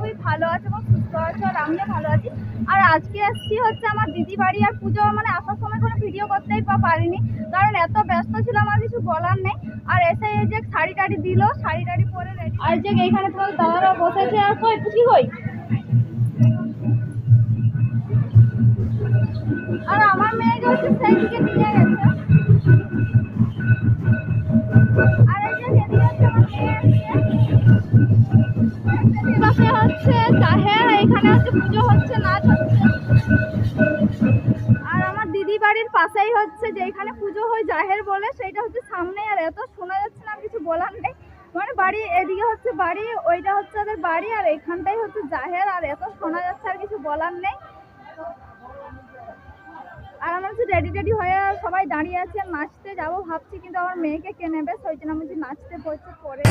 আমিও ভালো আছি। আর আজকে এসছি হচ্ছে আমার দিদি বাড়ি আর পুজো মানে আসার সময় কোনো ভিডিও করতেই পারিনি। কারণ এত ব্যস্ত ছিল আমার কিছু বলার নেই। আর এসে এই যে শাড়ি টাড়ি দিল শাড়ি টাড়ি পরে আর যে এইখানে তোমার দাদারা বসেছে আর কই পুচকি কই? আর আমার মেয়েকে হচ্ছে সেই দিকে নিয়ে পুজো হচ্ছে নাচ হচ্ছে আর আমার দিদি বাড়ির পাশেই হচ্ছে, যেখানে পুজো হয় জাহের বলে, সেইটা হচ্ছে সামনে আর এত শোনা যাচ্ছে না কিছু বলার নেই। মানে বাড়ি, এদিকে হচ্ছে বাড়ি, ওইটা হচ্ছে ওদের বাড়ি, আর এখানটাই হচ্ছে জাহের। আর এত শোনা যাচ্ছে, আর কিছু বলার নেই। আর আমার হচ্ছে রেডি টেডি হয়ে সবাই দাঁড়িয়ে আছে, আর নাচতে যাব ভাবছি, কিন্তু আমার মেয়েকে কে নেবে? সেই জন্য আমি নাচতে পড়ছে পরে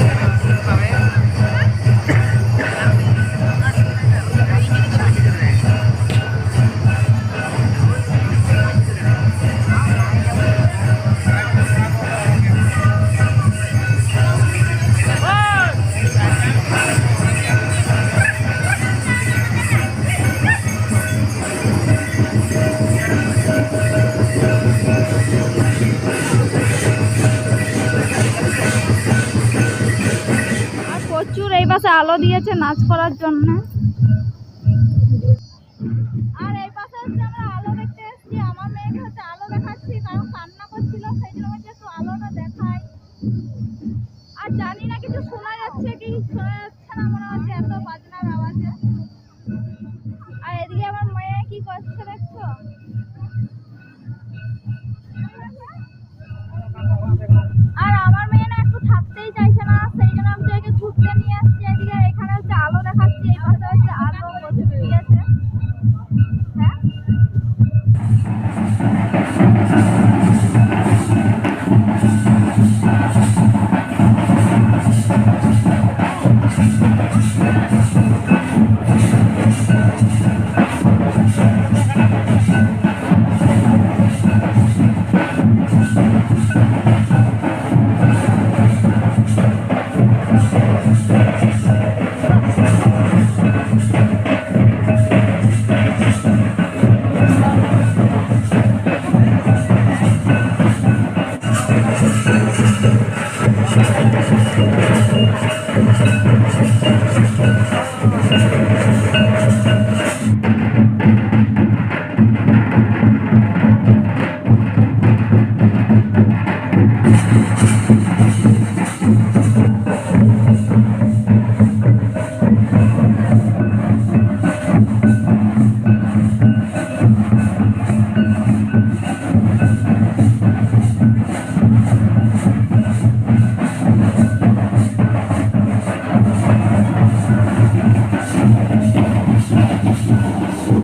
পাশে আলো দিয়েছে নাচ করার জন্য। আর হচ্ছে আমরা আলো দেখতে এসেছি। আমার আলো দেখাচ্ছি, কারণ কান্না করছিল, সেই জন্য হচ্ছে একটু আলোটা দেখাই। আর জানি না কিছু শোনা I'm sorry.